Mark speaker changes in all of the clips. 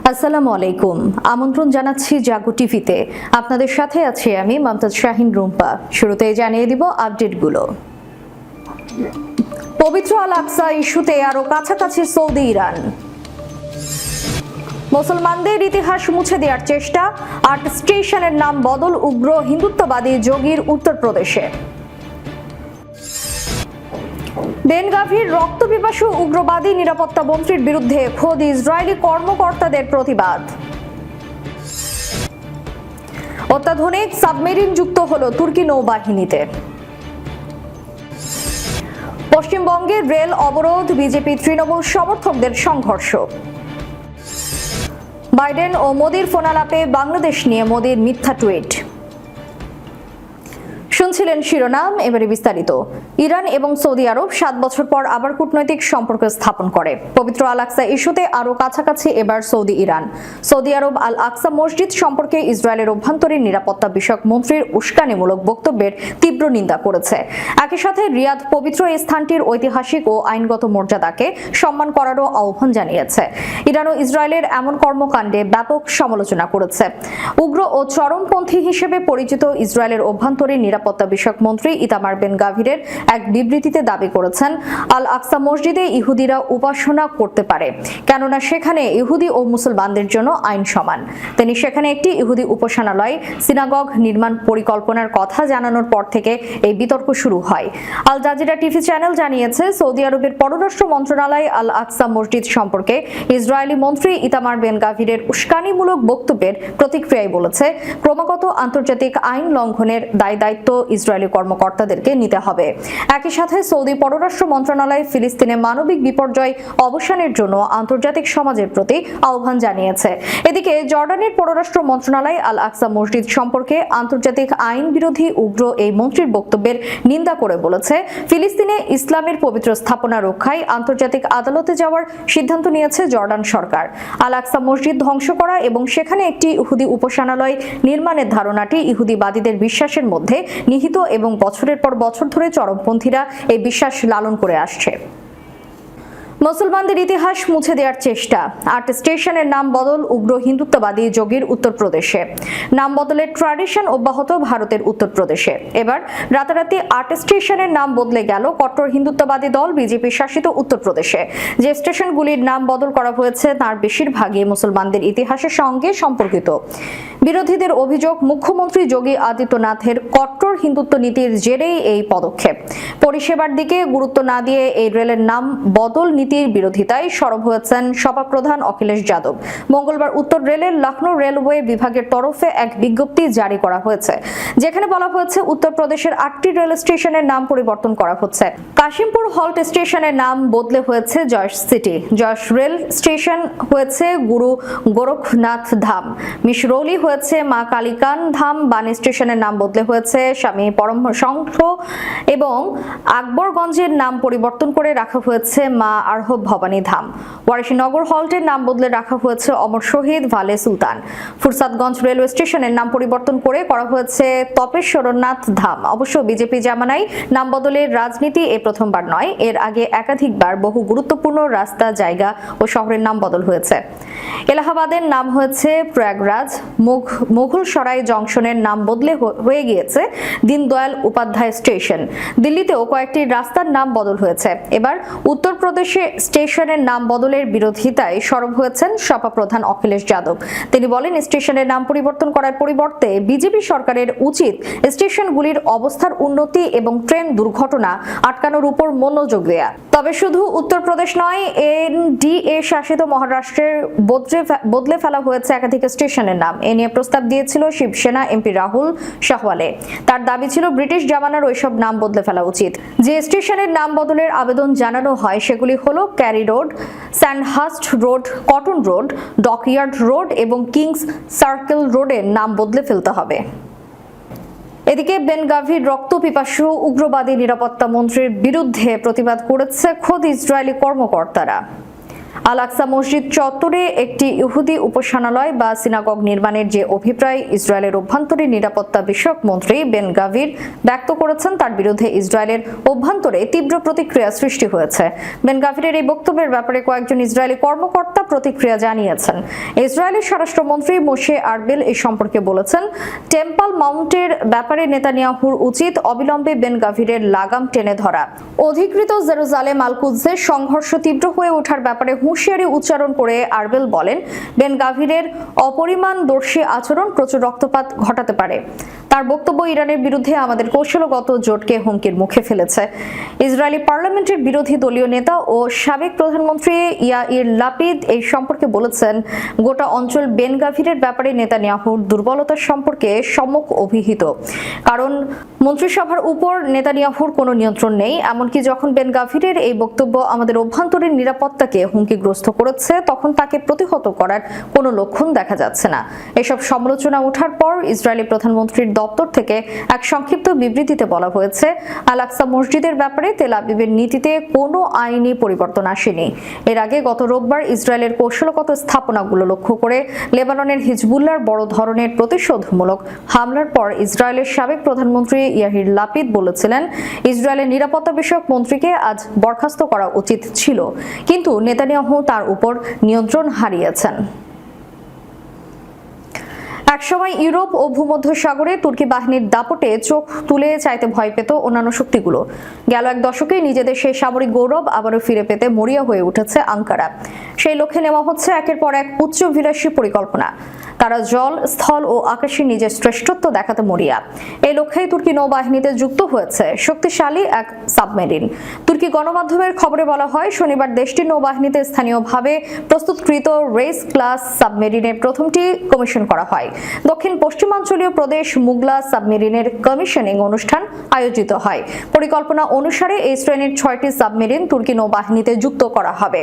Speaker 1: আসসালামু আলাইকুম। আমন্ত্রণ জানাচ্ছি জাগো টিভিতে। আপনাদের সাথে আছি আমি মমতাজ শাহিন রুম্পা। শুরুতে জানিয়ে দিব আপডেটগুলো। পবিত্র আল আকসা ইস্যুতে আরও কাছাকাছি সৌদি, ইরান। মুসলমানদের ইতিহাস মুছে দেওয়ার চেষ্টা। আট স্টেশনের নাম বদল উগ্র হিন্দুত্ববাদী যোগীর উত্তরপ্রদেশে। বেনগাভির রক্তপিপাসু উগ্রবাদী নিরাপত্তা মন্ত্রীর বিরুদ্ধে খোদ ইসরায়েলি কর্মকর্তাদের প্রতিবাদ। অত্যাধুনিক সাবমেরিন যুক্ত হল তুর্কি নৌবাহিনীতে। পশ্চিমবঙ্গে রেল অবরোধ, বিজেপি তৃণমূল সমর্থকদের সংঘর্ষ। বাইডেন ও মোদির ফোনালাপে বাংলাদেশ নিয়ে মোদির মিথ্যা টুইট। শুনছিলেন শিরোনাম, এবারে বিস্তারিত। ইরান এবং সৌদি আরব সাত বছর পর আবার কূটনৈতিক সম্পর্ক স্থাপন করে। পবিত্র আল আকসা ইস্যুতে আরও কাছাকাছি এবার Saudi, Iran. Saudi Arab Al Aqsa মসজিদ সম্পর্কে ইসরায়েলের অভ্যন্তরীণ নিরাপত্তা বিষয়ক মন্ত্রীর উস্কানিমূলক বক্তব্যের তীব্র নিন্দা করেছে। একই সাথে রিয়াদ পবিত্র এই স্থানটির ঐতিহাসিক ও আইনগত মর্যাদাকে সম্মান করারও আহ্বান জানিয়েছে। ইরান ও ইসরায়েলের এমন কর্মকাণ্ডে ব্যাপক সমালোচনা করেছে। উগ্র ও চরমপন্থী হিসেবে পরিচিত ইসরায়েলের অভ্যন্তরীণ নিরাপত্তা বিষয়ক মন্ত্রী ইতামার বেন গাভিরের এক বিবৃতিতে দাবি করেছেন, আল আকসা মসজিদে ইহুদিরা উপাসনা করতে পারে, কেননা সেখানে ইহুদি ও মুসলমানদের জন্য আইন সমান। তিনি সেখানে একটি ইহুদি উপাসনালয়, সিনাগগ নির্মাণ পরিকল্পনার কথা জানানোর পর থেকে এই বিতর্ক শুরু হয়। আল জাজিরা টিভি চ্যানেল জানিয়েছে, সৌদি আরবের পররাষ্ট্র মন্ত্রণালয় আল আকসা মসজিদ সম্পর্কে ইসরায়েলি মন্ত্রী ইতামার বেন গাভিরের উস্কানিমূলক বক্তব্যের প্রতিক্রিয়ায় বলেছে, ক্রমাগত আন্তর্জাতিক আইন লঙ্ঘনের দায় দায়িত্ব ইসরায়েলি কর্মকর্তাদেরকে নিতে হবে। একই সাথে সৌদি পররাষ্ট্র মন্ত্রণালয় ফিলিস্তিনে মানবিক বিপর্যয় অবসানের জন্য আন্তর্জাতিক সমাজের প্রতি আহ্বান জানিয়েছে। এদিকে জর্ডানের পররাষ্ট্র মন্ত্রণালয় আল আকসা মসজিদ সম্পর্কে আন্তর্জাতিক আইন বিরোধী উগ্র এই মন্ত্রীর বক্তব্যের নিন্দা করে বলেছে, ফিলিস্তিনে ইসলামের পবিত্র স্থাপনা রক্ষায় আন্তর্জাতিক আদালতে যাওয়ার সিদ্ধান্ত নিয়েছে জর্ডান সরকার। আল আকসা মসজিদ ধ্বংস করা এবং সেখানে একটি ইহুদি উপাসনালয় নির্মাণের ধারণাটি ইহুদিবাদীদের বিশ্বাসের মধ্যে নিহিত এবং বছরের পর বছর ধরে চরমপন্থীরা এই বিশ্বাস লালন করে আসছে। মুসলমানদের ইতিহাস মুছে দেওয়ার চেষ্টা। আট স্টেশনের নাম বদল উগ্র হিন্দুত্ববাদী যোগীর উত্তরপ্রদেশে। নাম বদলের ট্র্যাডিশন অব্যাহত ভারতের উত্তরপ্রদেশে। এবার রাতারাতি আট স্টেশনের নাম বদলে গেল কট্টর হিন্দুত্ববাদী দল বিজেপি শাসিত উত্তরপ্রদেশে। যে স্টেশনগুলির নাম বদল করা হয়েছে তার বেশিরভাগই মুসলমানদের ইতিহাসের সঙ্গে সম্পর্কিত। বিরোধীদের অভিযোগ, মুখ্যমন্ত্রী যোগী আদিত্যনাথের কট্টর হিন্দুত্ব নীতির জেরেই এই পদক্ষেপ। পরিষেবার দিকে গুরুত্ব না দিয়ে এই রেলের নাম বদল নীতির বিরোধিতায় সরব হয়েছেন সভাপ্রধান অখিলেশ যাদব। মঙ্গলবার উত্তর রেলের লখনৌ রেলওয়ে বিভাগের তরফে এক বিজ্ঞপ্তি জারি করা হয়েছে, যেখানে বলা হয়েছে উত্তরপ্রদেশের আটটি রেল স্টেশনের নাম পরিবর্তন করা হচ্ছে। কাশিমপুর হল্ট স্টেশনের নাম বদলে হয়েছে জয়শ সিটি। জয়শ রেল স্টেশন হয়েছে গুরু গোরখনাথ ধাম। মিশরৌলি হয়েছে মা কালিকান ধাম। বানি স্টেশনের নাম বদলে হয়েছে স্বামী পরম শঙ্খ এবং আকবরগঞ্জের নাম পরিবর্তন করে রাখা হয়েছে মা আরহব ভবানী ধাম। ওয়ারিশীনগর হল্টের নাম বদলে রাখা হয়েছে অমর শহীদ ভালে সুলতান। ফুরসাদগঞ্জ রেলওয়ে স্টেশনের নাম পরিবর্তন করে করা হয়েছে তপেশ্বরনাথ ধাম। অবশ্য বিজেপি জামানাই নাম বদলের রাজনীতি এ প্রথমবার নয়, এর আগে একাধিকবার বহু গুরুত্বপূর্ণ রাস্তা, জায়গা ও শহরের নাম বদল হয়েছে। এলাহাবাদের নাম হয়েছে প্রয়াগরাজ। মুঘল সরাই জংশনের নাম বদলে হয়ে গিয়েছে দীনদয়াল উপাধ্যায় স্টেশন। দিল্লিতেও কয়েকটি রাস্তার নাম বদল হয়েছে। এবার উত্তরপ্রদেশে স্টেশনের নাম বদলের বিরোধিতায় সরব হয়েছেন সপা প্রধান অখিলেশ যাদব। তিনি বলেন, স্টেশনের নাম পরিবর্তন করার পরিবর্তে বিজেপি সরকারের উচিত স্টেশনগুলির অবস্থার উন্নতি এবং ট্রেন দুর্ঘটনা আটকানোর উপর মনোযোগ দেয়া। তবে শুধু উত্তরপ্রদেশ নয় এন এনডিএ শাসিত মহারাষ্ট্রের বদলে ফেলা হয়েছে একাধিক স্টেশনের নাম। এ নিয়ে প্রস্তাব দিয়েছিল শিবসেনা এমপি রাহুল শাহওয়ালে। তার দাবি ছিল, ব্রিটিশ জামানার ওইসব নাম বদলে ফেলা উচিত। যে স্টেশনের নাম বদলের আবেদন জানানো হয়, সেগুলি হলো Curry road, Sandhurst road, Cotton road, dockyard road এবং কিংস সার্কেল রোডের নাম বদলে ফেলতে হবে। এদিকে বেনগাভির রক্ত পিপাসু উগ্রবাদী নিরাপত্তা মন্ত্রীর বিরুদ্ধে প্রতিবাদ করেছে খোদ ইসরায়েলি কর্মকর্তারা। আল আকসা মসজিদ চত্বরে একটি ইহুদি উপাসনালয় বা সিনাগগ নির্মাণের যে অভিপ্রায় ইসরায়েলের অভ্যন্তরীণ নিরাপত্তা বিষয়ক মন্ত্রী বেন গাভির ব্যক্ত করেছেন, তার বিরুদ্ধে ইসরায়েলের অভ্যন্তরে তীব্র প্রতিক্রিয়া সৃষ্টি হয়েছে। বেন গাভিরের এই বক্তব্যের ব্যাপারে কয়েকজন ইসরায়েলি কর্মকর্তা প্রতিক্রিয়া জানিয়েছেন। ইসরায়েলের স্বরাষ্ট্রমন্ত্রী মোশে আরবেল এই সম্পর্কে বলেছেন, টেম্পল মাউন্টের ব্যাপারে নেতানিয়াহুর উচিত অবিলম্বে বেন গাভিরের লাগাম টেনে ধরা। অধিকৃত জেরুজালেম আল কুদসের সংঘর্ষ তীব্র হয়ে ওঠার ব্যাপারে হুঁশিয়ারি উচ্চারণ করে আরবেল বলেন বেন অপরিমাণ দর্শী আচরণ প্রচুর রক্তপাত ঘটাতে পারে। তার বক্তব্য ইরানের বিরুদ্ধে আমাদের কৌশলগত জোটকে হুমকির মুখে ফেলেছে। ইসরায়েলি পার্লামেন্টের বিরোধী দলীয় নেতা ও সাবেক প্রধানমন্ত্রী ইয়াইর লাপিদ এই সম্পর্কে বলেছেন, গোটা অঞ্চল বেন গাভিরের ব্যাপারে নেতানিয়াহুর দুর্বলতার সম্পর্কে সম্মুখ অভিহিত। কারণ মন্ত্রিসভার উপর নেতানিয়াহুর কোনো নিয়ন্ত্রণ নেই, এমনকি যখন বেন গাভিরের এই বক্তব্য আমাদের অভ্যন্তরীণ নিরাপত্তাকে হুমকিগ্রস্ত করেছে, তখন তাকে প্রতিহত করার কোনো লক্ষণ দেখা যাচ্ছে না। এসব সমালোচনা ওঠার পর ইসরায়েলি প্রধানমন্ত্রীর দপ্তর থেকে এক সংক্ষিপ্ত বিবৃতিতে বলা হয়েছে আলাক্সা মসজিদের ব্যাপারে তেল আবিবের নীতিতে কোনো আইনি পরিবর্তন আসেনি। এর আগে গত রোববার ইসরায়েলের কৌশলগত স্থাপনাগুলো লক্ষ্য করে লেবাননের হিজবুল্লার বড় ধরনের প্রতিশোধমূলক হামলার পর ইসরায়েলের সাবেক প্রধানমন্ত্রী ইয়াহির লাপিদ বলেছিলেন, ইসরায়েলের নিরাপত্তা বিষয়ক মন্ত্রীকে আজ বরখাস্ত করা উচিত ছিল। কিন্তু নেতানিয়াহু তার উপর নিয়ন্ত্রণ হারিয়েছেন। একসময় ইউরোপ ও ভূমধ্য সাগরে তুর্কি বাহিনীর দাপটে চোখ তুলে চাইতে ভয় পেত অন্যান্য শক্তিগুলো। গেল এক দশকে নিজেদের সেই সামরিক গৌরব আবারও ফিরে পেতে মরিয়া হয়ে উঠেছে আঙ্কারা। সেই লক্ষ্যে নেওয়া হচ্ছে একের পর এক উচ্চ বিলাসী পরিকল্পনা। তারা জল, স্থল ও আকাশে নিজের শ্রেষ্ঠত্ব দেখাতে মরিয়া। এই লক্ষ্যেই তুর্কি নৌবাহিনীতে যুক্ত হয়েছে শক্তিশালী এক সাবমেরিন। তুর্কি গণমাধ্যমের খবরে বলা হয়, শনিবার দেশটির নৌবাহিনীতে স্থানীয়ভাবে প্রস্তুতকৃত রেস ক্লাস সাবমেরিনের প্রথমটি কমিশন করা হয়। দক্ষিণ পশ্চিমাঞ্চলীয় প্রদেশ মুগলা সাবমেরিনের কমিশনিং অনুষ্ঠান আয়োজিত হয়। পরিকল্পনা অনুসারে এই শ্রেণির ছয়টি সাবমেরিন তুর্কি নৌবাহিনীতে যুক্ত করা হবে।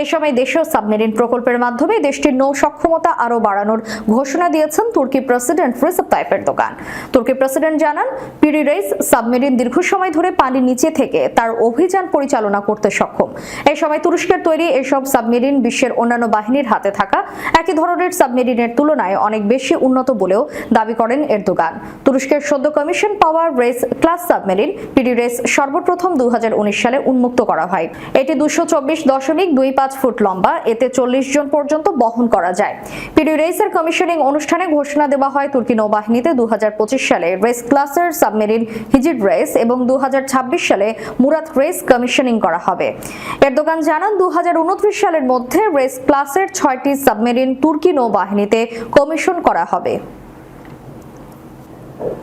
Speaker 1: এই সময় দেশীয় সাবমেরিন প্রকল্পের মাধ্যমে দেশটির নৌ সক্ষমতা আরও বাড়ানোর ঘোষণা দিয়েছেন তুর্কি প্রেসিডেন্ট রিসেপ তাইপের দোকান তুর্কি প্রেসিডেন্ট জানান পিরিরেইস সাবমেরিন দীর্ঘ সময় ধরে পানির নিচে থেকে তার অভিযান পরিচালনা করতে সক্ষম। এই সময় তুরস্কের তৈরি এসব সাবমেরিন বিশ্বের অন্যান্য বাহিনীর হাতে থাকা একই ধরনের সাবমেরিনের তুলনায় অনেক বেশি উন্নত বলেও দাবি করেন এরদোগান। তুরস্কের সদ্য কমিশন পাওয়ার Reis class submarine, Piri Reis সর্বপ্রথম দুহাজার উনিশ সালে উন্মুক্ত করা হয়। এটি দুশো দশমিক দুই পাঁচ ফুট লম্বা, এতে চল্লিশ জন পর্যন্ত বহন করা যায়। পিডি রেসের কমিশনিং অনুষ্ঠানে ঘোষণা দেওয়া হয় তুর্কি নৌবাহিনীতে দু সালে রেস ক্লাসের সাবমেরিন হিজিড রেস এবং দু হাজার ছাব্বিশ সালে মুরাত রেস কমিশনিং করা হবে। এরদোগান জানান দু হাজার উনত্রিশ সালের মধ্যে রেস ক্লাসের ছয়টি সাবমেরিন তুর্কি নৌবাহিনীতে কমিশন করা হবে।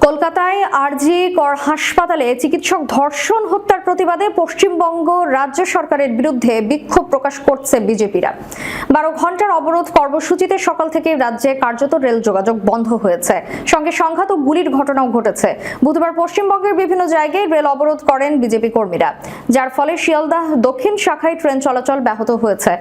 Speaker 1: কলকাতায় আরজি কর হাসপাতালে চিকিৎসক ধর্ষণ হত্যার প্রতিবাদে পশ্চিমবঙ্গ রাজ্য সরকারের বিরুদ্ধে বিক্ষোভ প্রকাশ করছে বিজেপিরা। বারো ঘণ্টার অবরোধ কর্মসূচিতে সকাল থেকে রাজ্যে কার্যত রেল যোগাযোগ বন্ধ হয়েছে। সঙ্গে সংঘাত ও গুলির ঘটনাও ঘটেছে। বুধবার পশ্চিমবঙ্গের বিভিন্ন জায়গায় রেল অবরোধ করেন বিজেপি কর্মীরা। যার ফলে শিয়ালদাহ, দক্ষিণ শাখায় ট্রেন চলাচল ব্যাহত হয়েছে।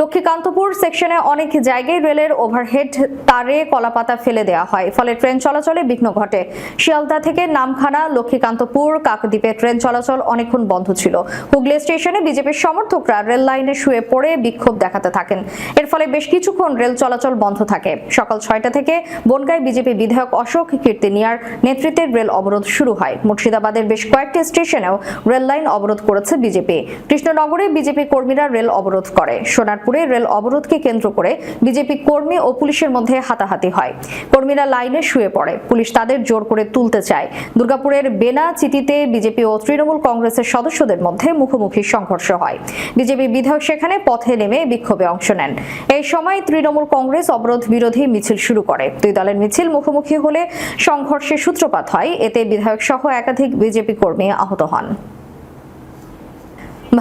Speaker 1: লক্ষ্মীকান্তপুর সেকশনে অনেক জায়গায় রেলের ওভারহেড, তারে, কলাপাতা ফেলে দেওয়া হয়। ফলে ট্রেন চলাচলে বিঘ্ন ঘটে। শিয়ালদা থেকে নামখানা, লক্ষ্মীকান্তপুর, কাকদ্বীপে ট্রেন চলাচল অনেকক্ষণ বন্ধ ছিল। হুগলি স্টেশনে বিজেপির সমর্থকরা রেল লাইনে শুয়ে পড়ে বিক্ষোভ দেখাতে থাকেন। এর ফলে বেশ কিছুক্ষণ রেল চলাচল বন্ধ থাকে। সকাল ছয়টা থেকে বনগাঁয় বিজেপি বিধায়ক অশোক কীর্তিনিয়ার নেতৃত্বে রেল অবরোধ শুরু হয়। মুর্শিদাবাদের বেশ কয়েকটি স্টেশনেও রেল লাইন অবরোধ করেছে বিজেপি। কৃষ্ণনগরে বিজেপি কর্মীরা রেল অবরোধ করে। সোনারপুরে রেল অবরোধকে কেন্দ্র করে বিজেপি কর্মী ও পুলিশের মধ্যে হাতাহাতি হয়। কর্মীরা লাইনে শুয়ে পড়ে। পুলিশ তাদের জোর করে তুলতে চায়। দুর্গাপুরের বেনা চিটিতে বিজেপি ও তৃণমূল কংগ্রেসের সদস্যদের মধ্যে মুখোমুখি সংঘর্ষ হয়। বিজেপি বিধায়ক সেখানে পথে নেমে বিক্ষোভে অংশ নেন। এই সময় তৃণমূল কংগ্রেস অবরোধ বিরোধী মিছিল শুরু করে। দুই দলের মিছিল মুখোমুখি হলে সংঘর্ষের সূত্রপাত হয়। এতে বিধায়ক সহ একাধিক বিজেপি কর্মী আহত হন।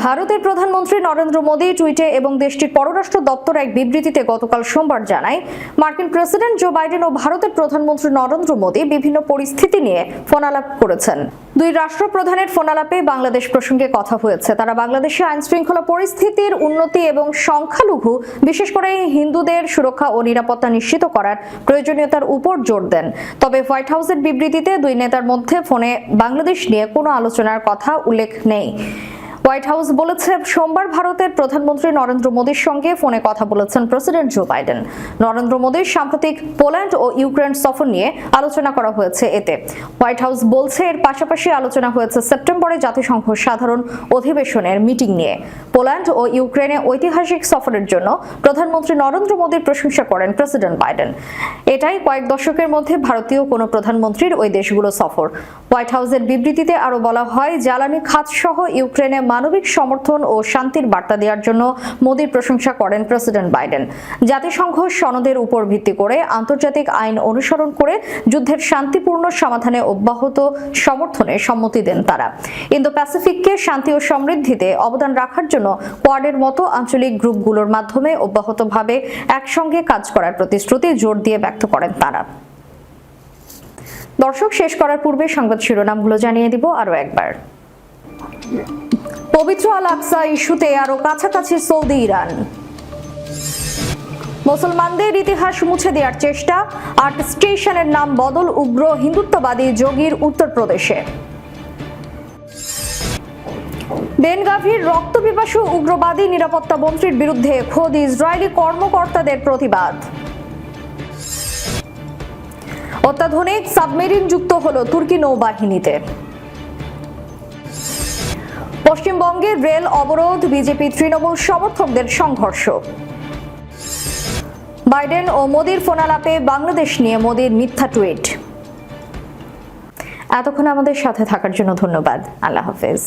Speaker 1: ভারতের প্রধানমন্ত্রী নরেন্দ্র মোদী টুইটে এবং দেশটির পররাষ্ট্র দপ্তর এক বিবৃতিতে গতকাল সোমবার জানায়, মার্কিন প্রেসিডেন্ট জো বাইডেন ও ভারতের প্রধানমন্ত্রী নরেন্দ্র মোদী বিভিন্ন পরিস্থিতি নিয়ে ফোনালাপ করেছেন। দুই রাষ্ট্রপ্রধানের ফোনালাপে বাংলাদেশ প্রসঙ্গে কথা হয়েছে। তারা বাংলাদেশে আইন শৃঙ্খলা পরিস্থিতির উন্নতি এবং সংখ্যালঘু, বিশেষ করে হিন্দুদের সুরক্ষা ও নিরাপত্তা নিশ্চিত করার প্রয়োজনীয়তার উপর জোর দেন। তবে হোয়াইট হাউসের বিবৃতিতে দুই নেতার মধ্যে ফোনে বাংলাদেশ নিয়ে কোনো আলোচনার কথা উল্লেখ নেই। হোয়াইট হাউস বলেছে, সোমবার ভারতের প্রধানমন্ত্রী নরেন্দ্র মোদীর সঙ্গে ফোনে কথা বলেছেন প্রেসিডেন্ট জো বাইডেন। নরেন্দ্র মোদীর সাম্প্রতিক পোল্যান্ড ও ইউক্রেন সফর নিয়ে আলোচনা করা হয়েছে এতে। হোয়াইট হাউস বলছে, এর পাশাপাশি আলোচনা হয়েছে সেপ্টেম্বরে জাতিসংঘ সাধারণ অধিবেশনের মিটিং নিয়ে। পোল্যান্ড ও ইউক্রেনে ঐতিহাসিক সফরের জন্য প্রধানমন্ত্রী নরেন্দ্র মোদীর প্রশংসা করেন প্রেসিডেন্ট বাইডেন। এটাই কয়েক দশকের মধ্যে ভারতীয় কোনো প্রধানমন্ত্রীর ওই দেশগুলো সফর। হোয়াইট হাউসের বিবৃতিতে আরও বলা হয়, জ্বালানি খাত সহ ইউক্রেনে মানবিক সমর্থন ও শান্তির বার্তা দেওয়ার জন্য মোদীর প্রশংসা করেন প্রেসিডেন্ট বাইডেন। জাতিসংঘ সনদের উপর ভিত্তি করে আন্তর্জাতিক আইন অনুসরণ করে যুদ্ধের শান্তিপূর্ণ সমাধানে অব্যাহত সমর্থনে সম্মতি দেন তারা। ইন্দো প্যাসিফিককে শান্তি ও সমৃদ্ধিতে অবদান রাখার জন্য কোয়াডের মতো আঞ্চলিক গ্রুপগুলোর মাধ্যমে অব্যাহতভাবে একসঙ্গে কাজ করার প্রতিশ্রুতি জোর দিয়ে ব্যক্ত করেন তারা। দর্শক, শেষ করার পূর্বে সংবাদ শিরোনামগুলো জানিয়ে দিব আরও একবার। পবিত্র আল আকসা ইস্যুতে আরও কাছাকাছি সৌদি, ইরান। মুসলমানদের ইতিহাস মুছে দেওয়ার চেষ্টা, আট স্টেশনের নাম বদল উগ্র হিন্দুত্ববাদী যোগীর উত্তরপ্রদেশে। বেনগাভির রক্তপিপাসু উগ্রবাদী নিরাপত্তা মন্ত্রীর বিরুদ্ধে খোদ ইসরায়েলি কর্মকর্তাদের প্রতিবাদ। অত্যাধুনিক সাবমেরিন যুক্ত হলো তুর্কি নৌবাহিনীতে। পশ্চিমবঙ্গের রেল অবরোধ, বিজেপি তৃণমূল সমর্থকদের সংঘর্ষ। বাইডেন ও মোদির ফোনালাপে বাংলাদেশ নিয়ে মোদির মিথ্যা টুইট। এতক্ষণ আমাদের সাথে থাকার জন্য ধন্যবাদ। আল্লাহ হাফেজ।